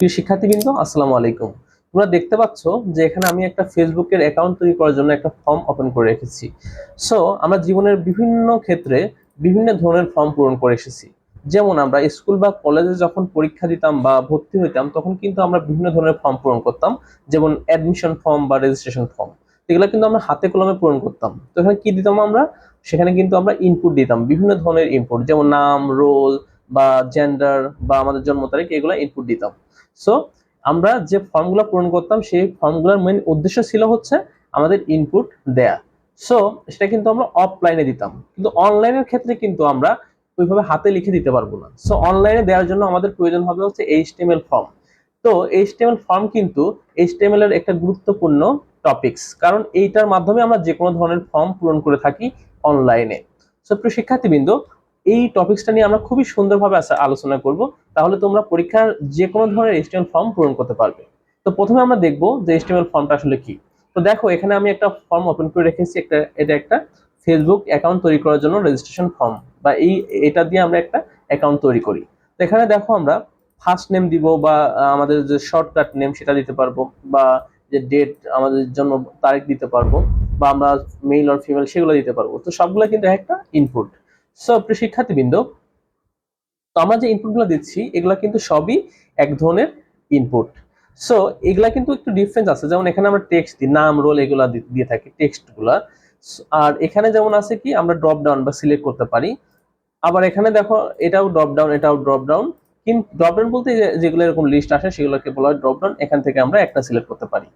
প্রিয় শিক্ষার্থীবৃন্দ, আসসালামু আলাইকুম। তোমরা দেখতে পাচ্ছ যে এখানে আমি একটা ফেসবুকের অ্যাকাউন্ট তৈরি করার জন্য একটা ফর্ম ওপেন করে রেখেছি। সো আমরা জীবনের বিভিন্ন ক্ষেত্রে বিভিন্ন ধরনের ফর্ম পূরণ করে এসেছি। যেমন আমরা স্কুল বা কলেজে যখন পরীক্ষা দিতাম বা ভর্তি হইতাম, তখন কিন্তু আমরা বিভিন্ন ধরনের ফর্ম পূরণ করতাম। যেমন অ্যাডমিশন ফর্ম বা রেজিস্ট্রেশন ফর্ম এগুলো কিন্তু আমরা হাতে কলমে পূরণ করতাম। তো এখানে কি দিতাম আমরা? সেখানে কিন্তু আমরা ইনপুট দিতাম, বিভিন্ন ধরনের ইনপুট যেমন নাম রোল বা জেন্ডার বা আমাদের জন্ম তারিখ, এগুলো ইনপুট দিতাম। সো আমরা যে ফর্মগুলো পূরণ করতাম, সেই ফর্মগুলোর মেন উদ্দেশ্য ছিল হচ্ছে আমাদের ইনপুট দেয়া। সো সেটা কিন্তু আমরা অফলাইনে দিতাম। কিন্তু অনলাইনের ক্ষেত্রে কিন্তু আমরা ওইভাবে হাতে লিখে দিতে পারব না। সো অনলাইনে দেওয়ার জন্য আমাদের প্রয়োজন হবে হচ্ছে এইচটিএমএল ফর্ম তো এইচটিএমএল ফর্ম কিন্তু এইচটিএমএল এর একটা গুরুত্বপূর্ণ টপিকস কারণ এইটার মাধ্যমে আমরা যে কোনো ধরনের ফর্ম পূরণ করে থাকি অনলাইনে সো প্রিয় শিক্ষার্থীবৃন্দ এই টপিকসটা নিয়ে আমরা খুবই সুন্দরভাবে আলোচনা করব। তাহলে তোমরা পরীক্ষার যে কোনো ধরনের এইচটিএমএল ফর্ম পূরণ করতে পারবে। তো প্রথমে আমরা দেখব যে এইচটিএমএল ফর্মটা আসলে কি। তো দেখো, এখানে আমি একটা ফর্ম ওপেন করে রেখেছি, একটা, এটা একটা ফেসবুক অ্যাকাউন্ট তৈরি করার জন্য রেজিস্ট্রেশন ফর্ম বা এই, এটা দিয়ে আমরা একটা অ্যাকাউন্ট তৈরি করি। তো এখানে দেখো আমরা ফার্স্ট নেম দিব বা আমাদের যে শর্টকাট নেম সেটা দিতে পারব বা যে ডেট আমাদের জন্য তারিখ দিতে পারব বা আমরা মেল আর ফিমেল সেগুলো দিতে পারব। তো সবগুলো কিন্তু একটা ইনপুট সো প্রিয় শিক্ষার্থীবৃন্দ, তো আমরা যে ইনপুটগুলো দিচ্ছি, এগুলা কিন্তু সবই এক ধরনের ইনপুট সো এগুলা কিন্তু একটু ডিফারেন্স আছে। যেমন এখানে আমরা টেক্সট দিই, নাম রোল এগুলা দিয়ে থাকি টেক্সটগুলা আর এখানে যেমন আছে কি, আমরা ড্রপ ডাউন বা সিলেক্ট করতে পারি। আবার এখানে দেখো, এটাও ড্রপ ডাউন এটাও ড্রপ ডাউন কিন্তু ড্রপ ডাউন বলতে যেগুলো এরকম লিস্ট আসে, সেগুলোকে বলা হয় ড্রপ ডাউন এখান থেকে আমরা একটা সিলেক্ট করতে পারি।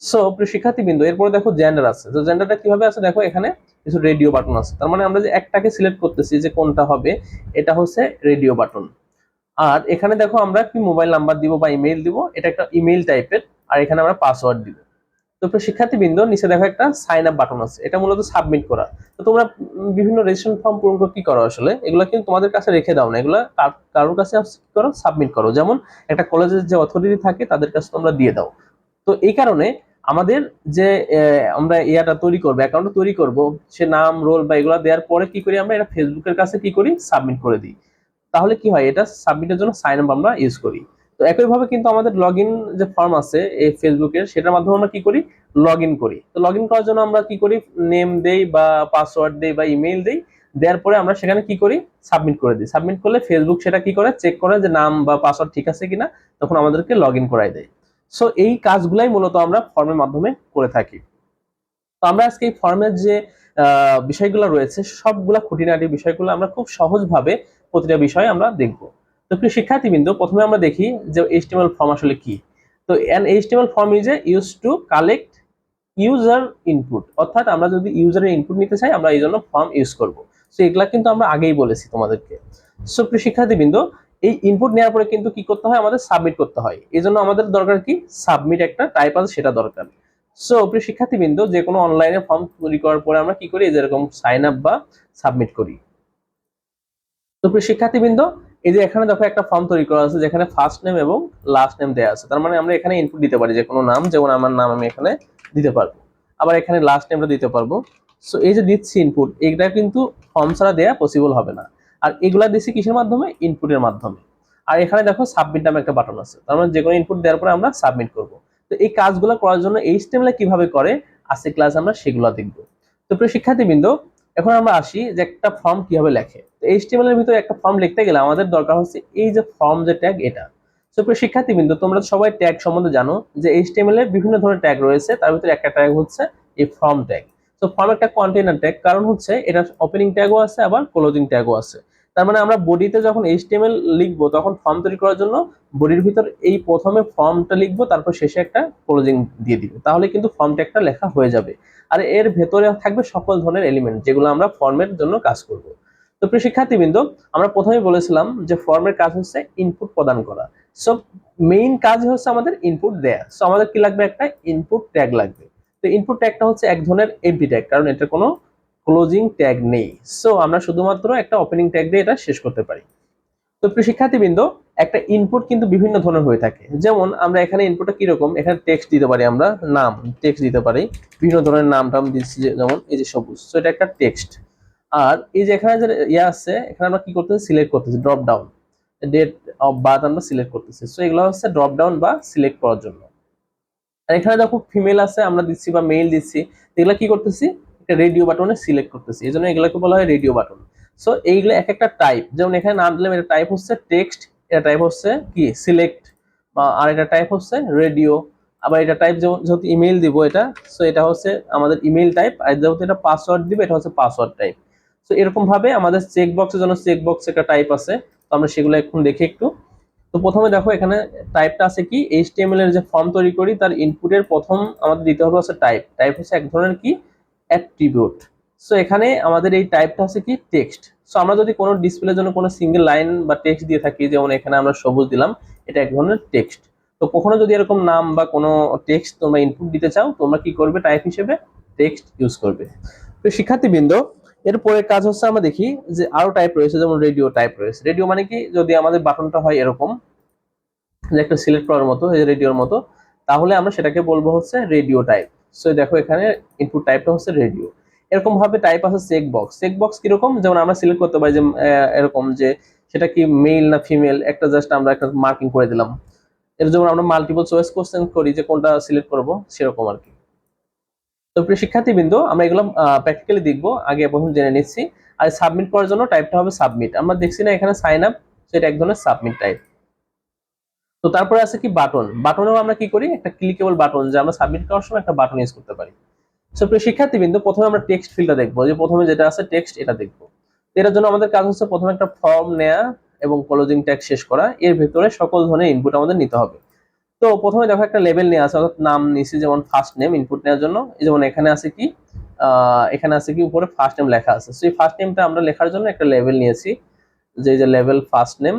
সো প্রিয় শিক্ষার্থীবৃন্দ, এরপরে দেখো জেন্ডার আছে। তো জেন্ডারটা কীভাবে আছে? দেখো এখানে কিছু রেডিও বাটন আছে। তার মানে আমরা যে একটাকে সিলেক্ট করতেছি যে কোনটা হবে, এটা হচ্ছে রেডিও বাটন আর এখানে দেখো আমরা কি মোবাইল নাম্বার দিব বা ইমেইল দিব, এটা একটা ইমেইল টাইপের আর এখানে আমরা পাসওয়ার্ড দিব। তো প্রিয় শিক্ষার্থীবৃন্দ, নিচে দেখো একটা সাইন আপ বাটন আছে। এটা মূলত সাবমিট করা। তো তোমরা বিভিন্ন রেজিস্ট্রেশন ফর্ম পূরণ করে, কি করো আসলে? এগুলো কিন্তু তোমাদের কাছে রেখে দাও না। এগুলো কার- কারোর কাছে করো? সাবমিট করো। যেমন একটা কলেজের যে অথরিটি থাকে, তাদের কাছে তোমরা দিয়ে দাও। তো এই কারণে আমাদের যে আমরা ইয়াটা তৈরি করব অ্যাকাউন্টটা তৈরি করব, সে নাম রোল বা এগুলো দেওয়ার পরে কি করি আমরা? এটা ফেসবুকের কাছে কি করি? সাবমিট করে দিই। তাহলে কি হয়? এটা সাবমিটের জন্য সাইন আপ আমরা ইউজ করি। তো একইভাবে কিন্তু আমাদের লগ যে ফর্ম আছে, এই ফেসবুকের সেটার মাধ্যমে আমরা কি করি? লগ করি। তো লগ করার জন্য আমরা কি করি? নেম দেই বা পাসওয়ার্ড দেই বা ইমেইল দেই। দেওয়ার পরে আমরা সেখানে কি করি? সাবমিট করে দিই। সাবমিট করলে ফেসবুক সেটা কি করে? চেক করে যে নাম বা পাসওয়ার্ড ঠিক আছে কিনা, তখন আমাদেরকে লগ ইন করাই দেয়। সো এই কাজগুলাই মূলত আমরা ফর্মের মাধ্যমে করে থাকি। তো আমরা আজকে এই ফর্মের যে বিষয়গুলো রয়েছে, সবগুলা খুঁটিনাটি বিষয়গুলো আমরা খুব সহজভাবে প্রতিটা বিষয় আমরা দেখব। তো প্রিয় শিক্ষার্থীবৃন্দ, প্রথমে আমরা দেখি যে এইচটিএমএল ফর্ম আসলে কি। তো an HTML form is a use to collect user input অর্থাৎ আমরা যদি ইউজারের ইনপুট নিতে চাই, আমরা এই জন্য ফর্ম ইউজ করব। সো এগুলা কিন্তু আমরা আগেই বলেছি তোমাদেরকে। সো প্রিয় শিক্ষার্থীবৃন্দ এই ইনপুট নেওয়ার পরে কিন্তু কি করতে হয়? আমাদের সাবমিট করতে হয়। এই জন্য আমাদের দরকার কি? সাবমিট একটা টাইপ আছে, সেটা দরকার। সো প্রিয় শিক্ষার্থীবৃন্দ, যে কোনো অনলাইনে ফর্ম তৈরি করার পরে আমরা কি করি? যেরকম সাইন আপ বা সাবমিট করি। তো প্রিয় শিক্ষার্থীবৃন্দ, এই যে এখানে দেখো একটা ফর্ম তৈরি করা আছে, যেখানে ফার্স্ট নেম এবং লাস্ট নেম দেওয়া আছে। তার মানে আমরা এখানে ইনপুট দিতে পারি, যে কোনো নাম, যেমন আমার নাম আমি এখানে দিতে পারব। আবার এখানে লাস্ট নেমটা দিতে পারব। সো এই যে দিচ্ছি ইনপুট এটা কিন্তু ফর্ম ছাড়া দেওয়া পসিবল হবে না। আর এগুলা দিচ্ছি কিসের মাধ্যমে? ইনপুটের মাধ্যমে। আর এখানে দেখো সাবমিট নামে একটা বাটন আছে। তার মানে যে কোনো ইনপুট দেওয়ার পরে আমরা সাবমিট করব। তো এই কাজগুলো করার জন্য এইচটিএমএল কীভাবে করে আজকে ক্লাস আমরা সেগুলো দেখব। তো প্রিয় শিক্ষার্থীবৃন্দ, এখন আমরা আসি যে একটা ফর্ম কীভাবে লেখে। তো এইচটিএমএল এর ভিতরে একটা ফর্ম লিখতে গেলে আমাদের দরকার হচ্ছে এই যে ফর্ম যে ট্যাগ এটা। তো প্রিয় শিক্ষার্থীবৃন্দ, তোমরা সবাই ট্যাগ সম্বন্ধে জানো যে এইচটিএমএল এর বিভিন্ন ধরনের ট্যাগ রয়েছে। তার ভিতরে একটা ট্যাগ হচ্ছে এই ফর্ম ট্যাগ তো ফর্ম একটা কন্টেনার ট্যাগ কারণ হচ্ছে এটা ওপেনিং ট্যাগও আছে, আবার ক্লোজিং ট্যাগও আছে। তার মানে আমরা বডিতে যখন এইচটিএমএল লিখব, তখন ফর্ম তৈরি করার জন্য বডির ভিতর এই প্রথমে ফর্মটা লিখব, তারপর শেষে একটা ক্লোজিং দিয়ে দিব। তাহলে কিন্তু ফর্ম ট্যাগটা লেখা হয়ে যাবে। আর এর ভেতরে থাকবে সকল ধরনের এলিমেন্ট যেগুলো আমরা ফর্মের জন্য কাজ করব। তো প্রিয় শিক্ষার্থীবৃন্দ, আমরা প্রথমে বলেছিলাম যে ফর্মের কাজ হচ্ছে ইনপুট প্রদান করা। সো মেইন কাজ হচ্ছে আমাদের ইনপুট দেয়া। সো আমাদের কি লাগবে? একটা ইনপুট ট্যাগ লাগবে। তো ইনপুট ট্যাগটা হচ্ছে এক ধরনের এমপি ট্যাগ কারণ এটা কোনো ক্লোজিং ট্যাগ নেই। সো আমরা শুধুমাত্র একটা ওপেনিং ট্যাগ দিয়ে এটা শেষ করতে পারি। তো প্রিয় শিক্ষার্থীবৃন্দ, একটা ইনপুট কিন্তু বিভিন্ন ধরনের হয়ে থাকে। যেমন, আমরা এখানে ইনপুটটা কীরকম? এখানে টেক্সট দিতে পারি আমরা, নাম টেক্সট দিতে পারি। বিভিন্ন ধরনের নাম টাম দিচ্ছি যেমন, এই যে সবুজ। তো এটা একটা টেক্সট আর এই যে এখানে যে ইয়ে আছে, এখানে আমরা কি করতেছি? সিলেক্ট করতেছি drop down date of birth আমরা সিলেক্ট করতেছি। সো এগুলো হচ্ছে ড্রপ ডাউন বা সিলেক্ট করার জন্য। আর এখানে দেখো ফিমেল আছে, আমরা দিচ্ছি বা মেল দিচ্ছি। এগুলো কি করতেছি? একটা রেডিও বাটনে সিলেক্ট করতেছি। এই জন্য এগুলোকে বলা হয় রেডিও বাটন সো এইগুলো এক একটা টাইপ যেমন এখানে নাম দিলাম, এটা টাইপ হচ্ছে টেক্সট এটা টাইপ হচ্ছে কি? সিলেক্ট বা আর এটা টাইপ হচ্ছে রেডিও আবার এটা টাইপ যেমন যেহেতু ইমেল দিব এটা সো এটা হচ্ছে আমাদের ইমেল টাইপ আর যেহেতু এটা পাসওয়ার্ড দিব, এটা হচ্ছে পাসওয়ার্ড টাইপ সো এরকম ভাবে আমাদের চেক বক্সের জন্য চেক বক্স একটা টাইপ আছে। তো আমরা সেগুলো এখন দেখি একটু। তো প্রথমে দেখো, এখানে টাইপটা আছে কি? এইচটিএমএল এর যে ফর্ম তৈরি করি, তার ইনপুটের প্রথম আমাদের দিতে হবে হচ্ছে টাইপ টাইপ হচ্ছে এক ধরনের কি? অ্যাট্রিবিউট সো এখানে আমাদের এই টাইপটা হচ্ছে কি? টেক্সট সো আমরা যদি কোনো ডিসপ্লের জন্য কোনো সিঙ্গেল লাইন বা টেক্সট দিয়ে থাকি, যেমন এখানে আমরা সবুজ দিলাম, এটা এক ধরনের টেক্সট তো কখনো যদি এরকম নাম বা কোনো টেক্সট তোমরা ইনপুট দিতে চাও, তোমরা কি করবে? টাইপ হিসেবে টেক্সট ইউজ করবে। তো শিক্ষার্থীবৃন্দ এরপরে কাজ হচ্ছে আমরা দেখি যে আরও টাইপ রয়েছে, যেমন রেডিও টাইপ রয়েছে। রেডিও মানে কি? যদি আমাদের বাটনটা হয় এরকম, যে একটা সিলেক্ট করার মতো রেডিওর মতো, তাহলে আমরা সেটাকে বলব হচ্ছে রেডিও টাইপ সো দেখো এখানে ইনপুট টাইপটা হচ্ছে রেডিও এরকম ভাবে টাইপ আছে চেক বক্স চেক বক্স কীরকম? যেমন আমরা সিলেক্ট করতে পারি যে এরকম যে, সেটা কি মেল না ফিমেল একটা জাস্ট আমরা একটা মার্কিং করে দিলাম। এর যেমন আমরা মাল্টিপল চয়েস কোশ্চেন করি যে, কোনটা সিলেক্ট করব, সেরকম আর কি তো প্রিয় শিক্ষার্থীবৃন্দ, আমরা এগুলো প্র্যাকটিক্যালি দেখব। আগে প্রথম জেনে নিচ্ছি। আর সাবমিট করার জন্য টাইপটা হবে সাবমিট আমরা দেখছি না এখানে সাইন আপ সেটা এক ধরনের সাবমিট টাইপ তো তারপরে আছে কি বাটন। বাটনেও আমরা কি করি? একটা ক্লিকেবল বাটন যে আমরা সাবমিট করার সময় একটা বাটন ইউজ করতে পারি। সো প্রিয় শিক্ষার্থীবৃন্দ, প্রথমে আমরা টেক্সট ফিল্ডটা দেখব। যে প্রথমে যেটা আছে টেক্সট এটা দেখব। এটার জন্য আমাদের কাজ হচ্ছে প্রথমে একটা ফর্ম নেয়া এবং ক্লোজিং ট্যাগ শেষ করা। এর ভেতরে সকল ধরনের ইনপুট আমাদের নিতে হবে। তো প্রথমে দেখো একটা লেভেল নিয়ে আছে, অর্থাৎ নাম নিছি, যেমন ফার্স্ট নেম ইনপুট নেওয়ার জন্য। যেমন এখানে আছে কি? এখানে আছে কি? উপরে ফার্স্ট নেম লেখা আছে। সেই ফার্স্ট নেমটা আমরা লেখার জন্য একটা লেভেল নিয়েছি। যে যে লেভেল ফার্স্ট নেম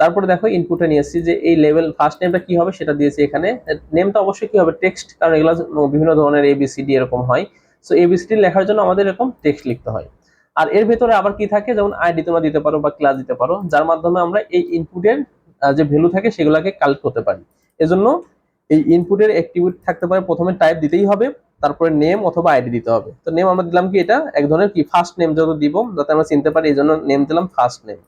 তারপরে দেখো ইনপুটে নিয়েছি যে এই লেভেল ফার্স্ট নেমটা কি হবে সেটা দিয়েছি এখানে। নেমটা অবশ্যই কি হবে? টেক্সট কারণ এগুলো বিভিন্ন ধরনের এবিসিডি এরকম হয়। সো এবিসিডি লেখার জন্য আমাদের এরকম টেক্সট লিখতে হয়। আর এর ভেতরে আবার কি থাকে? যেমন আইডি তোমরা দিতে পারো বা ক্লাস দিতে পারো, যার মাধ্যমে আমরা এই ইনপুটের যে ভ্যালু থাকে সেগুলোকে কালেক্ট করতে পারি। এজন্য এই ইনপুটের অ্যাক্টিভিটি থাকতে পারে, প্রথমে টাইপ দিতেই হবে, তারপরে নেম অথবা আইডি দিতে হবে। তো নেম আমরা দিলাম কি এটা? এক ধরনের কি? ফার্স্ট নেম যত দিব, যাতে আমরা চিনতে পারি, এই জন্য নেম দিলাম ফার্স্ট নেম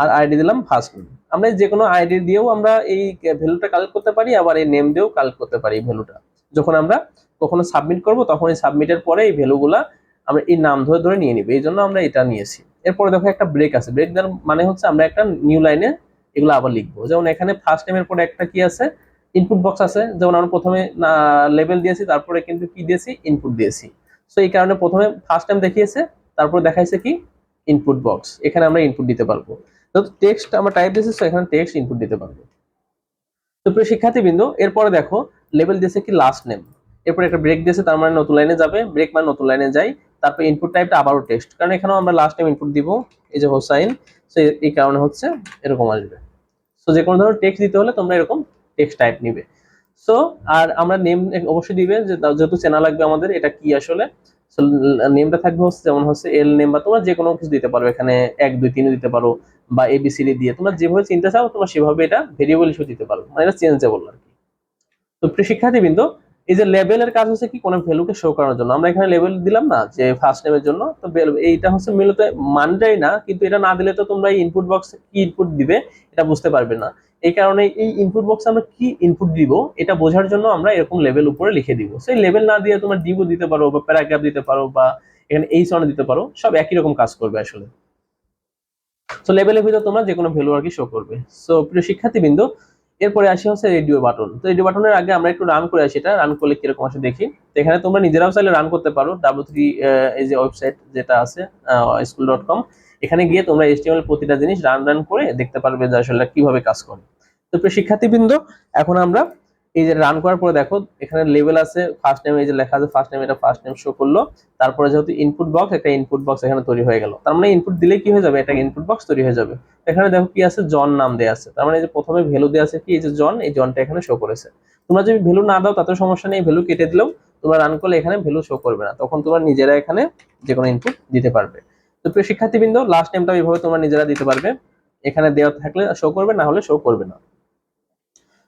আর আইডি দিলাম ফার্স্ট নেম আমরা যে কোনো আইডি দিয়েও আমরা এই ভ্যালুটা কালেক্ট করতে পারি, আবার এই নেম দিয়েও কালেক্ট করতে পারি এই ভ্যালুটা যখন আমরা কখনো সাবমিট করব তখন এই সাবমিটের পরে এই ভ্যালুগুলা আমরা এই নাম ধরে ধরে নিয়ে নিব। এই জন্য আমরা এটা নিয়েছি। এরপরে দেখো একটা ব্রেক আছে। ব্রেক দেওয়ার মানে হচ্ছে আমরা একটা নিউ লাইনে এগুলো আবার লিখব। যেমন এখানে ফার্স্ট নেমের পরে একটা কি আছে? ইনপুট বক্স আছে। যেমন আমরা প্রথমে লেভেল দিয়েছি, তারপরে কিন্তু কি দিয়েছি? ইনপুট দিয়েছি। সো এই কারণে প্রথমে ফার্স্ট টাইম দেখিয়েছে, তারপরে দেখাইছে কি? ইনপুট বক্স এখানে আমরা ইনপুট দিতে পারব। টেক্সট আমরা টাইপ দিয়েছি তো এখানে টেক্সট ইনপুট দিতে পারব। তো প্রিয় শিক্ষার্থীবৃন্দ, এরপরে দেখো লেভেল দিয়েছে কি লাস্ট নেম এরপরে একটা ব্রেক দিয়েছে, তার মানে নতুন লাইনে যাবে। ব্রেক মানে নতুন লাইনে যাই, তারপর ইনপুট টাইপটা আবারও টেক্সট কারণ এখানেও আমরা লাস্ট টাইম ইনপুট দিব, এই যে হোসাইন সো এই কারণে হচ্ছে এরকম আসবে। সো যে কোনো ধরনের টেক্সট দিতে হলে তোমরা এরকম টেক্সট টাইপ নিবে। সো আর আমরা নেম অবশ্যই দিবে, যে যেহেতু চেনা লাগবে আমাদের, এটা কি আসলে? নেমটা থাকবে হচ্ছে যেমন হচ্ছে এল নেম বা তোমরা যে কোনো কিছু দিতে পারো, এখানে এক, দুই দিতে পারো, বা এবিসিডি দিয়ে। তোমরা যেভাবে চাও, তোমরা সেভাবে এটা ভেরিয়েবল দিতে পারো। মানে এটা চেঞ্জেবল আর কি। তো শিক্ষার্থীবৃন্দ, এই যে লেভেলের কাজ হচ্ছে কি? কোনো ভ্যালুকে শো করার জন্য। আমরা এখানে লেভেল দিলাম না, যে ফার্স্ট নেমের জন্য। তো এইটা হচ্ছে মূলত মানটাই না, কিন্তু এটা না দিলে তো তোমরা ইনপুট বক্সে কি ইনপুট দিবে, এটা বুঝতে পারবে না। এই কারণে এই ইনপুট বক্সে আমরা কি ইনপুট দিব, এটা বোঝার জন্য আমরা এরকম লেভেল উপরে লিখে দিব। সেই লেভেল না দিয়ে তোমরা ডিবো দিতে পারো বা প্যারাগ্রাফ দিতে পারো বা এখানে এই সনে দিতে পারো, সব একই রকম কাজ করবে আসলে। সো লেভেলের ভিতরে তোমরা যে কোনো ভ্যালু আর কি শো করবে। সো প্রিয় শিক্ষার্থীবৃন্দ, এরপরে আসি হচ্ছে রেডিও বাটন তো রেডিও বাটনের আগে আমরা একটু রান করে আসি এটা রান করলে কীরকম আসে দেখি। তো এখানে তোমরা নিজেরাও চাইলে রান করতে পারো ডাব্লু থ্রি এই যে ওয়েবসাইট যেটা আছে স্কুল ডট কম এখানে গিয়ে তোমরা এইচটিএমএল প্রতিটা জিনিস রান রান করে দেখতে পারবে যে আসলে কীভাবে কাজ করে। তো প্রিয় শিক্ষার্থীবৃন্দ, এখন আমরা এই যে রান করার পরে দেখো, এখানে লেভেল আছে ফার্স্ট নেম এই যে লেখা আছে ফার্স্ট নেম এটা ফার্স্ট নেম শো করল। তারপরে যেহেতু ইনপুট বক্স একটা ইনপুট বক্স এখানে তৈরি হয়ে গেল। তার মানে ইনপুট দিলে কি হয়ে যাবে? একটা ইনপুট বক্স তৈরি হয়ে যাবে। এখানে দেখো কি আছে? জন নাম দেয়া আছে। তার মানে এই যে প্রথমে ভ্যালু দেয়া আছে কি? এই যে জন এই জনটা এখানে শো করেছে। তোমরা যদি ভ্যালু না দাও তাতে সমস্যা নেই। ভ্যালু কেটে দিলেও তোমরা রান করলে এখানে ভ্যালু শো করবে না। তখন তোমরা নিজেরা এখানে যে কোনো ইনপুট দিতে পারবে। তো প্রিয় শিক্ষার্থীবৃন্দ লাস্ট টাইমটা এইভাবে তোমরা নিজেরা দিতে পারবে। এখানে দেওয়া থাকলে শো করবে, না হলে শো করবে না।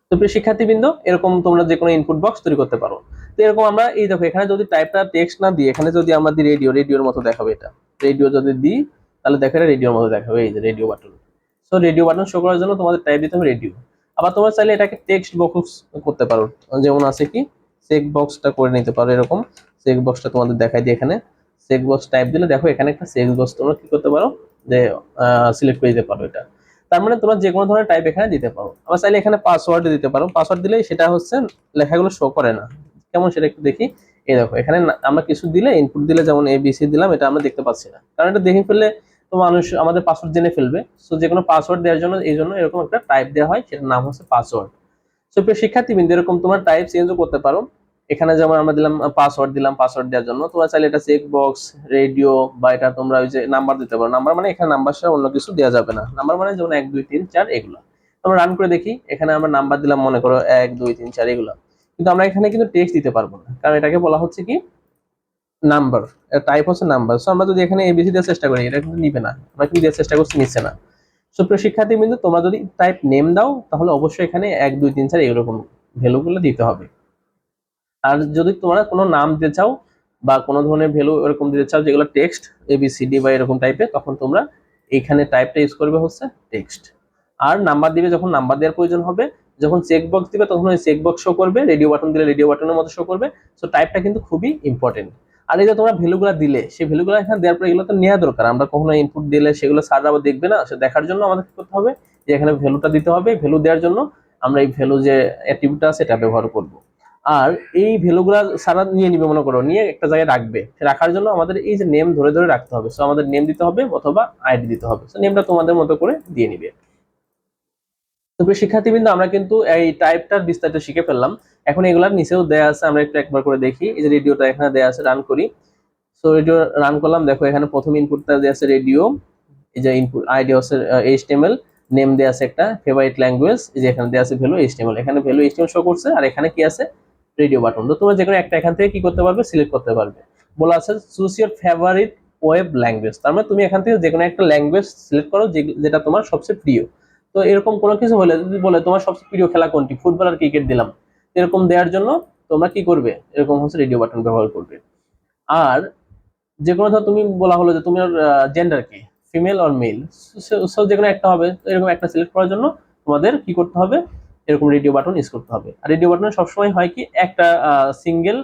তো প্রিয় শিক্ষার্থীবৃন্দ, এরকম তোমরা যে কোনো ইনপুট বক্স তৈরি করতে পারো। তো এরকম আমরা, এই দেখো, এখানে যদি টাইপটা টেক্সট না দিই, এখানে যদি আমরা রেডিও রেডিওর মতো দেখাবে এটা। রেডিও যদি দিই, তাহলে দেখো এটা রেডিওর মতো দেখাবে, এই যে radio button so radio button show করার জন্য তোমাদের টাইপ দিতে হবে রেডিও আবার তোমরা চাইলে এটাকে টেক্সট বক্স করতে পারো। যেমন আছে কি চেক বক্সটা করে নিতে পারো, এরকম। চেক বক্সটা তোমাদের দেখাই দিই এখানে। চেক বক্স টাইপ দিলে দেখো এখানে একটা চেক বক্স তোমরা কি করতে পারো? যে সিলেক্ট করে দিতে পারো এটা। তার মানে তোমরা যে কোনো ধরনের টাইপ এখানে দিতে পারো। আবার চাইলে এখানে পাসওয়ার্ড দিতে পারো। পাসওয়ার্ড দিলে সেটা হচ্ছে লেখাগুলো শো করে না। কেমন সেটা একটু দেখি। এই দেখো, এখানে আমরা কিছু দিলে ইনপুট দিলে যেমন এ বি সি দিলাম, এটা আমরা দেখতে পাচ্ছি না। কারণ এটা দেখে ফেললে তো মানুষ আমাদের পাসওয়ার্ড জেনে ফেলবে। সো যে কোনো পাসওয়ার্ড দেওয়ার জন্য, এই জন্য এরকম একটা টাইপ দেওয়া হয়, সেটার নাম হচ্ছে পাসওয়ার্ড সো প্রিয় শিক্ষার্থীবৃন্দ, এরকম তোমার টাইপ চেঞ্জও করতে পারো। এখানে যেমন আমরা দিলাম পাসওয়ার্ড দিলাম পাসওয়ার্ড দেওয়ার জন্য। তোমরা চাইলে এটা চেক বক্স রেডিও বা এটা তোমরা ওই যে নাম্বার দিতে পারো। নাম্বার মানে এখানে নাম্বার ছাড়া অন্য কিছু দেওয়া যাবে না। নাম্বার মানে যেমন এক, দুই, তিন, চার, এগুলো। আমরা রান করে দেখি, এখানে আমরা নাম্বার দিলাম, মনে করো এক, দুই, তিন, চার, এগুলো। কিন্তু আমরা এখানে কিন্তু টেক্সট দিতে পারব না। কারণ এটাকে বলা হচ্ছে কি? নাম্বার টাইপ হচ্ছে নাম্বার সো আমরা যদি এখানে এবিসি দেওয়ার চেষ্টা করি, এটা কিন্তু নিবে না। আমরা কিন্তু দেওয়ার চেষ্টা করছি, নিচ্ছে না। সুপ্রিয় শিক্ষার্থী বিন্দু তোমরা যদি টাইপ নেম দাও, তাহলে অবশ্যই এখানে এক, দুই, তিন, চার এরকম ভ্যালুগুলো দিতে হবে। আর যদি তোমরা কোনো নাম দিতে চাও বা কোনো ধরনের ভ্যালু এরকম দিতে চাও, যেগুলো টেক্সট এবিসিডি বা এরকম টাইপের তখন তোমরা এইখানে টাইপটা ইউজ করবে হচ্ছে টেক্সট আর নাম্বার দিবে যখন নাম্বার দেওয়ার প্রয়োজন হবে, যখন চেক বক্স দিবে তখন ওই চেক বক্স শো করবে রেডিও বাটন দিলে রেডিও বাটনের মতো শো করবে সো টাইপটা কিন্তু খুবই ইম্পর্টেন্ট আর এই যে তোমরা ভ্যালুগুলো দিলে, সেই ভ্যালুগুলো এখানে দেওয়ার পরে এগুলো তো নেওয়া দরকার, আমরা কখনো ইনপুট দিলে সেগুলো স্যার আবার দেখবে না, সে দেখার জন্য আমাদের কি করতে হবে, যে এখানে ভ্যালুটা দিতে হবে ভ্যালু দেওয়ার জন্য আমরা এই ভ্যালু যে অ্যাট্রিবিউটটা এটা ব্যবহার করব। আর এই ভ্যালুগুলা সারা নিয়ে নিবে, মনে করো, নিয়ে একটা জায়গায় রাখবে। রাখার জন্য আমাদের এই যে নেম ধরে ধরে রাখতে হবে। সো আমাদের নেম দিতে হবে অথবা আইডি দিতে হবে। সো নেমটা তোমাদের মতো করে দিয়ে নিবে। তো শিক্ষার্থীবৃন্দ, আমরা কিন্তু এই টাইপটার বিস্তারিত শিখে ফেললাম। এখন এগুলার নিচেও দেয়া আছে, আমরা একটু একবার করে দেখি। এই যে রেডিওটা এখানে দেয়া আছে রান করি। সো রেডিও রান করলাম। দেখো, এখানে প্রথম ইনপুটটা দেয়া আছে রেডিও এই যে ইনপুট আইডি হচ্ছে এইচটিএমএল নেম দেয়া আছে একটা ফেভারিট ল্যাঙ্গুয়েজ এই যে এখানে দেয়া আছে ভ্যালু এইচটিএমএল এখানে ভ্যালু এইচটিএমএল শো করছে। আর এখানে কি আছে? রেডিও বাটন তো তোমরা যে কোনো একটা এখান থেকে কি করতে পারবে? সিলেক্ট করতে পারবে। বলা আছে choose your favourite web language তার মানে তুমি এখান থেকে যে কোনো একটা ল্যাঙ্গুয়েজ সিলেক্ট করো যেটা তোমার সবচেয়ে প্রিয়। তো এরকম কোনো কিছু হলে, যদি বলে, তোমার সবচেয়ে প্রিয় খেলা কোনটি? ফুটবল আর ক্রিকেট দিলাম। এরকম দেওয়ার জন্য তোমরা কি করবে? এরকম হচ্ছে রেডিও বাটন ব্যবহার করবে। আর যে কোনো ধর, তুমি বলা হলো যে, তোমার জেন্ডার কি? ফিমেল অর মেল সো যে কোনো একটা হবে। এরকম একটা সিলেক্ট করার জন্য তোমাদের কি করতে হবে? এরকম রেডিও বাটন ইউজ করতে হবে। আর রেডিও বাটনে সবসময় হয় কি, একটা সিঙ্গেল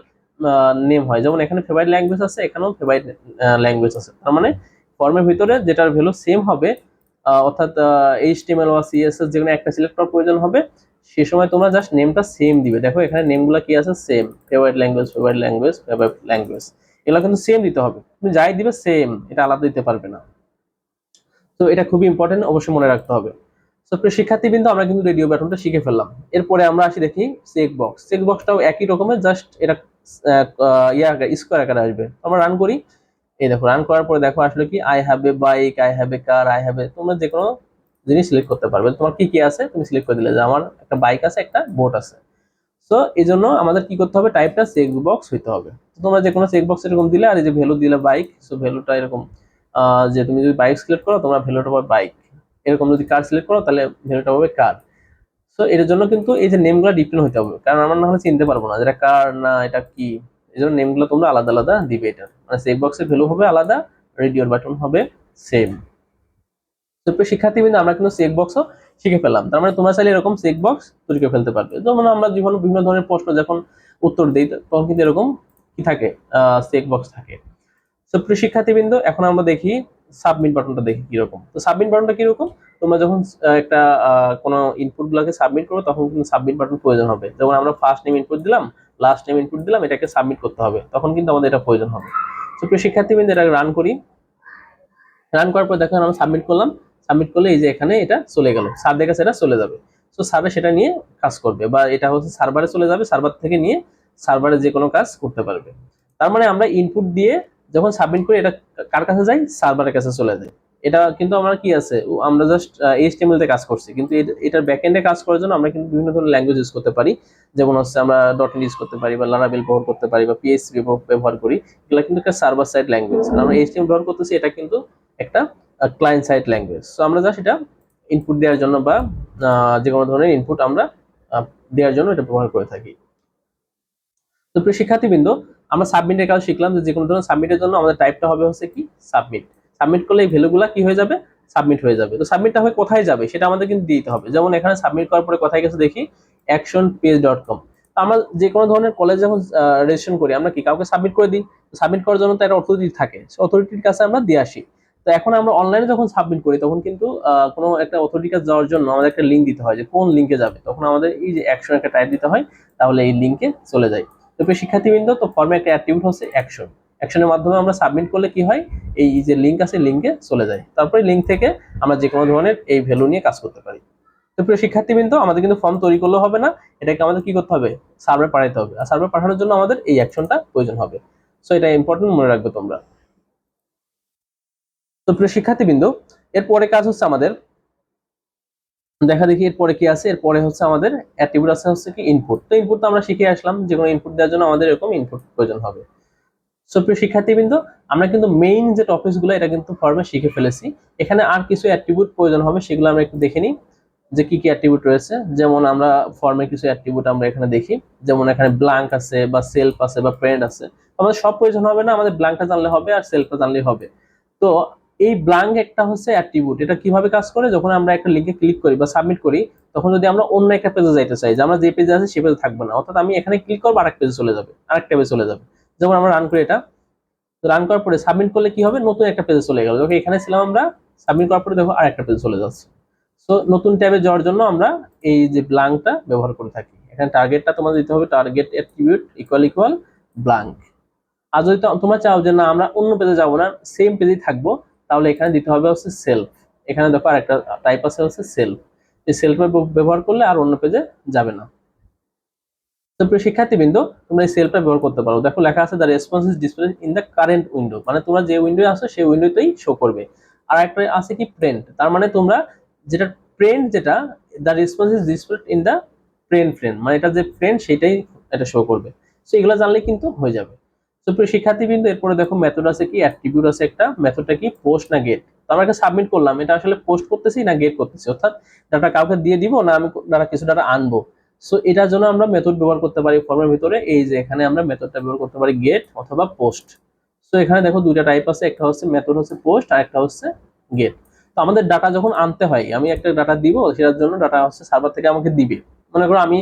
নেম হয়। যেমন এখানে ফেভারিট ল্যাঙ্গুয়েজ আছে, এখানেও ফেভারিট ল্যাঙ্গুয়েজ আছে। তার মানে ফর্মের ভিতরে যেটার ভ্যালু সেম হবে অর্থাৎ এইচটিএমএল বা সিএসএস যেখানে একটা সিলেক্ট করার প্রয়োজন হবে, সে সময় তোমরা জাস্ট নেমটা সেম দিবে। দেখো এখানে নেমগুলো কি আছে? Same favourite language favourite language favourite language এগুলো কিন্তু সেম দিতে হবে। তুমি যাই দিবে সেম এটা আলাদা দিতে পারবে না। তো এটা খুবই ইম্পর্টেন্ট অবশ্যই মনে রাখতে হবে। প্রিয় শিক্ষার্থীবৃন্দ, আমরা কিন্তু রেডিও ব্যাটনটা শিখে ফেললাম। এরপরে আমরা আসি দেখি চেক বক্স চেক বক্সটাও একই রকমের জাস্ট এটা ইয়া স্কোয়ার আকারে আসবে। আমরা রান করি। এই দেখো রান করার পরে দেখো আসলে কি? I have a bike I have a car I have a তোমরা যে কোনো জিনিস সিলেক্ট করতে পারবে। তোমার কি কি আছে? তুমি সিলেক্ট করে দিলে যে আমার একটা বাইক আছে, একটা বোট আছে। সো এই জন্য আমাদের কি করতে হবে? টাইপটা চেক বক্স হইতে হবে। তো তোমরা যে কোনো চেক বক্স এরকম দিলে, আর এই যে ভ্যালু দিলে বাইক সো ভ্যালুটা এরকম যে তুমি যদি বাইক সিলেক্ট করো, তোমরা ভ্যালুটা পাবে বাইক এরকম যদি কার সিলেক্ট করো, তাহলে ভ্যালুটা পাবে কার সো এর জন্য কিন্তু এই যে নেমগুলো ডিপেন্ড হতে হবে। কারণ আমরা না হলে চিনতে পারব না যেটা কার, না এটা কি। এই জন্য নেমগুলো তোমরা আলাদা আলাদা দিবে এটা। মানে চেক বক্সের ভ্যালু হবে আলাদা রেডিওর বাটন হবে সেম প্রিয় শিক্ষার্থীবৃন্দ, আমরা কিন্তু চেক বক্সও শিখে ফেললাম। তার মানে তোমরা চাইলে এরকম চেক বক্স তৈরি করে ফেলতে পারবে। যেমন আমরা জীবন বিভিন্ন ধরনের প্রশ্ন যখন উত্তর দিই, তখন কিন্তু এরকম কি থাকে? চেক বক্স থাকে। তো প্রিয় শিক্ষার্থীবৃন্দ, এখন আমরা দেখি সাবমিট বাটনটা দেখি কীরকম। তো সাবমিট বাটনটা কীরকম? তোমরা যখন একটা কোনো ইনপুট গুলাকে সাবমিট করো তখন কিন্তু সাবমিট বাটন প্রয়োজন হবে। যেমন আমরা ফার্স্ট নেম ইনপুট দিলাম লাস্ট নেম ইনপুট দিলাম, এটাকে সাবমিট করতে হবে। তখন কিন্তু আমাদের এটা প্রয়োজন হবে। তো প্রিয় শিক্ষার্থীবৃন্দ এটা রান করি। রান করার পর দেখেন আমরা সাবমিট করলাম। সাবমিট করলে এই যে এখানে এটা চলে গেল। সার্ভের কাছে এটা চলে যাবে। তো সার্ভে সেটা নিয়ে কাজ করবে বা এটা হচ্ছে সার্ভারে চলে যাবে। সার্ভার থেকে নিয়ে সার্ভারে যে কোনো কাজ করতে পারবে। তার মানে আমরা ইনপুট দিয়ে যখন সাবমিট করি, এটা কার কাছে যাই সার্ভারের কাছে চলে যায়। এটা কিন্তু আমরা কি আছে? আমরা জাস্ট এইচটিএমএল তে কাজ করছি। কিন্তু এট- এটার ব্যাকএন্ডে কাজ করার জন্য আমরা কিন্তু বিভিন্ন ধরনের ল্যাঙ্গুয়েজ ইউজ করতে পারি। যেমন হচ্ছে আমরা. ডট ইউজ করতে পারি বা লারাবেল ব্যবহার করতে পারি বা পিএইচপি ব্যবহার করি। এগুলো কিন্তু একটা সার্ভার সাইড ল্যাঙ্গুয়েজ আমরা এইচটিএমএল ব্যবহার করতেছি, এটা কিন্তু একটা ক্লায়েন্ট সাইড ল্যাঙ্গুয়েজ সো আমরা জাস্ট এটা ইনপুট দেওয়ার জন্য বা যে কোনো ধরনের ইনপুট আমরা দেওয়ার জন্য এটা ব্যবহার করে থাকি। তো প্রিয় শিক্ষার্থীবৃন্দ আমরা সাবমিটের কাজ শিখলাম যে কোনো ধরনের সাবমিটের জন্য আমাদের টাইপটা হবে হচ্ছে কি? সাবমিট সাবমিট করলে এই ভ্যালুগুলা কি হয়ে যাবে? সাবমিট হয়ে যাবে। তো সাবমিটটা হয়ে কোথায় যাবে? সেটা আমাদের কিন্তু দিতে হবে। যেমন এখানে সাবমিট করার পরে কোথায় গেছে দেখি? অ্যাকশন পেজ ডট কম আমরা যে কোনো ধরনের কলেজ যখন রেজিস্ট্রেশন করি, আমরা কি কাউকে সাবমিট করে দিই? সাবমিট করার জন্য তো একটা অথরিটি থাকে। অথরিটির কাছে আমরা দিয়ে আসি। তো এখন আমরা অনলাইনে যখন সাবমিট করি, তখন কিন্তু কোনো একটা অথরিটির কাছে যাওয়ার জন্য আমাদের একটা লিঙ্ক দিতে হয় যে কোন লিঙ্কে যাবে। তখন আমাদের এই যে অ্যাকশন একটা টাইপ দিতে হয়, তাহলে এই লিঙ্কে চলে যায়। তো শিক্ষার্থীবৃন্দ, তো ফর্মে একটা অ্যাট্রিবিউট হচ্ছে অ্যাকশন অ্যাকশনের মাধ্যমে আমরা সাবমিট করলে কি হয়? এই যে লিঙ্ক আছে লিঙ্কে চলে যায়। তারপরে লিঙ্ক থেকে আমরা যে কোনো ধরনের এই ভ্যালু নিয়ে কাজ করতে পারি। তো প্রিয় শিক্ষার্থীবৃন্দ, আমাদের কিন্তু ফর্ম তৈরি করলে হবে না। এটাকে আমাদের কি করতে হবে? সার্ভে পাঠাতে হবে। আর সার্ভে পাঠানোর জন্য আমাদের এই অ্যাকশনটা প্রয়োজন হবে। সো এটা ইম্পর্টেন্ট মনে রাখবে তোমরা। তো প্রিয় শিক্ষার্থীবৃন্দ, এরপরে কাজ হচ্ছে আমাদের দেখা দেখি এরপরে কি আছে? এরপরে হচ্ছে আমাদের অ্যাট্রিবিউট আছে হচ্ছে কি ইনপুট তো ইনপুট তো আমরা শিখে আসলাম, যে কোনো ইনপুট দেওয়ার জন্য আমাদের এরকম ইনপুট প্রয়োজন হবে। সো প্রিয় শিক্ষার্থীবৃন্দ, আমরা কিন্তু মেইন যে টপিকসগুলো এটা কিন্তু ফর্মে শিখে ফেলেছি। এখানে আর কিছু অ্যাট্রিবিউট প্রয়োজন হবে, সেগুলো আমরা একটু দেখে নিই, যে কি কি অ্যাট্রিবিউট রয়েছে। যেমন আমরা ফর্মে কিছু অ্যাট্রিবিউট আমরা এখানে দেখি, যেমন এখানে ব্ল্যাঙ্ক আছে বা সেলফ আছে বা প্রেন্ট আছে। আমাদের সব প্রয়োজন হবে না, আমাদের ব্ল্যাঙ্কটা জানলে হবে আর সেলফটা জানলেই হবে। তো এই ব্লাঙ্ক একটা হচ্ছে অ্যাট্রিবিউট এটা কীভাবে কাজ করে? যখন আমরা একটা লিঙ্কে ক্লিক করি বা সাবমিট করি, তখন যদি আমরা অন্য একটা পেজে যাইতে চাই, যে আমরা যে পেজে আছি সে পেজে থাকবে না। অর্থাৎ আমি এখানে ক্লিক করব, আরেক পেজে চলে যাবে আরেক ট্যাবে চলে যাবে। যেমন আমরা রান করি এটা রান করার পরে সাবমিট করলে কি হবে? নতুন একটা পেজে চলে গেল। যখন এখানে ছিলাম আমরা সাবমিট করার পরে দেখো আরেকটা পেজে চলে যাচ্ছে। সো নতুন ট্যাবে যাওয়ার জন্য আমরা এই যে ব্লাঙ্কটা ব্যবহার করে থাকি। এখানে টার্গেটটা তোমাদের দিতে হবে target attribute equal equal blank আর যদি তোমরা চাও যে না, আমরা অন্য পেজে যাব না সেম পেজেই থাকব তাহলে এখানে দিতে হবে হচ্ছে সেলফ এখানে দেখো আরেকটা টাইপ আছে হচ্ছে সেলফ এই সেলফের ব্যবহার করলে আর অন্য পেজে যাবে না। তো প্রিয় শিক্ষার্থীবৃন্দ, তোমরা এই সেলফটা ব্যবহার করতে পারো। দেখো লেখা আছে the response is display in the current window মানে তোমরা যে উইন্ডো আছো, সেই উইন্ডোতেই শো করবে। আর একটা আছে কি প্রিন্ট তার মানে তোমরা যেটা প্রিন্ট যেটা the response is display in the print friend মানে এটা যে প্রিন্ট সেটাই এটা শো করবে। সো এগুলো জানলে কিন্তু হয়ে যাবে। তো প্রিয় শিক্ষার্থীবৃন্দ, এরপরে দেখো মেথড আছে কি অ্যাট্রিবিউট আছে একটা মেথডটা কি পোস্ট না গেট তো আমরা একটা সাবমিট করলাম, এটা আসলে পোস্ট করতেছি না গেট করতেছি? অর্থাৎ ডাটা কাউকে দিয়ে দিব না আমি ডাটা কিছু ডাটা আনব? সো এটার জন্য আমরা মেথড ব্যবহার করতে পারি ফর্মের ভিতরে, এই যে এখানে আমরা মেথডটা ব্যবহার করতে পারি গেট অথবা পোস্ট সো এখানে দেখো দুইটা টাইপ আছে, একটা হচ্ছে মেথড হচ্ছে পোস্ট আর একটা হচ্ছে গেট তো আমাদের ডাটা যখন আনতে হয়, আমি একটা ডাটা দিব, সেটার জন্য ডাটা হচ্ছে সার্ভার থেকে আমাকে দিবে। মনে করো আমি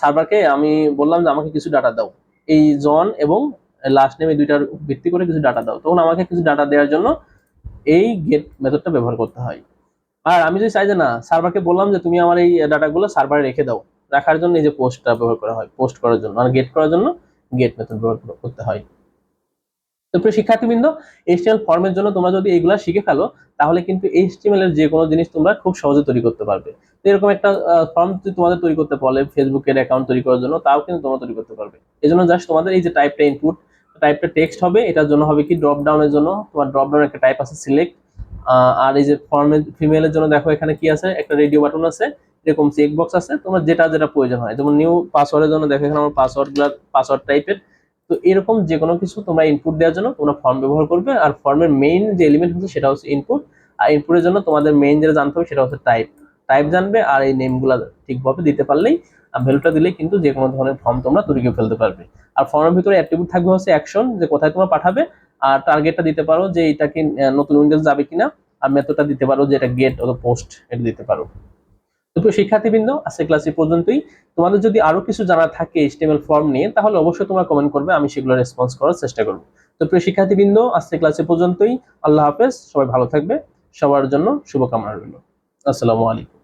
সার্ভারকে আমি বললাম যে আমাকে কিছু ডাটা দাও। এই জন এবং লাস্ট নেম দুইটার ভিত্তি করে কিছু ডাটা দাও। তখন আমাকে কিছু ডাটা দেওয়ার জন্য এই গেট মেথডটা ব্যবহার করতে হয়। আর আমি যদি চাই যে না সার্ভারকে বললাম যে তুমি আমার এই ডাটাগুলো সার্ভারে রেখে দাও, রাখার জন্য এই যে পোস্টটা ব্যবহার করা হয় পোস্ট করার জন্য আর গেট করার জন্য গেট মেথড ব্যবহার করতে হয়। তো প্রিয় শিক্ষার্থীবৃন্দ এইচটিএমএল ফর্মের জন্য তোমরা যদি এইগুলা শিখে ফেলো, তাহলে কিন্তু এইচটিএমএল এর যে কোনো জিনিস তোমরা খুব সহজে তৈরি করতে পারবে। তো এরকম একটা ফর্ম যদি তোমাদের তৈরি করতে বলে ফেসবুকের অ্যাকাউন্ট তৈরি করার জন্য, তাও কিন্তু তোমরা তৈরি করতে পারবে। এই জন্য জাস্ট তোমাদের এই যে টাইপটা ইনপুট টাইপটা টেক্সট হবে, এটার জন্য হবে কি ড্রপ ডাউনের জন্য, তোমার ড্রপ ডাউন একটা টাইপ আছে সিলেক্ট আর এই যে ফর্মের ফিমেলের জন্য দেখো এখানে কি আছে, একটা রেডিও বাটন আছে, এরকম চেক আছে, তোমার যেটা যেটা প্রয়োজন হয়। যেমন নিউ পাসওয়ার্ডের জন্য দেখো এখানে আমার পাসওয়ার্ডগুলা পাসওয়ার্ড টাইপের তো এরকম যে কোনো কিছু তোমরা ইনপুট দেওয়ার জন্য তোমরা ফর্ম ব্যবহার করবে, আর ফর্মের মেইন যে এলিমেন্ট হচ্ছে সেটা হচ্ছে ইনপুট আর ইনপুটের জন্য তোমাদের মেইন যেটা জানতে হবে সেটা হচ্ছে টাইপ টাইপ জানবে, আর এই নেমগুলো ঠিকভাবে দিতে পারলেই ভ্যালুটা দিলেই কিন্তু যে কোনো ধরনের ফর্ম তোমরা তৈরি করে ফেলতে পারবে। আর ফর্মের ভিতরে অ্যাট্রিবিউট থাকবে হচ্ছে অ্যাকশন যে কোথায় তোমরা পাঠাবে আর টার্গেটটা দিতে পারো যে এটা কি আহ, নতুন উইন্ডোজ যাবে কিনা আর মেথডটা দিতে পারো যে এটা গেট অথবা পোস্ট এটা দিতে পারো। তো শিক্ষার্থীবৃন্দ আজকে ক্লাস এই পর্যন্তই। তোমাদের যদি আরও কিছু জানা থাকে এইচটিএমএল ফর্ম নিয়ে তাহলে অবশ্যই তোমরা কমেন্ট করবে আমি সেগুলো রেসপন্স করার চেষ্টা করব। তো প্রিয় শিক্ষার্থীবৃন্দ আজকে ক্লাসে পর্যন্তই। আল্লাহ হাফেজ সবাই ভালো থাকবে। সবার জন্য শুভকামনা রইল। আসসালামু আলাইকুম।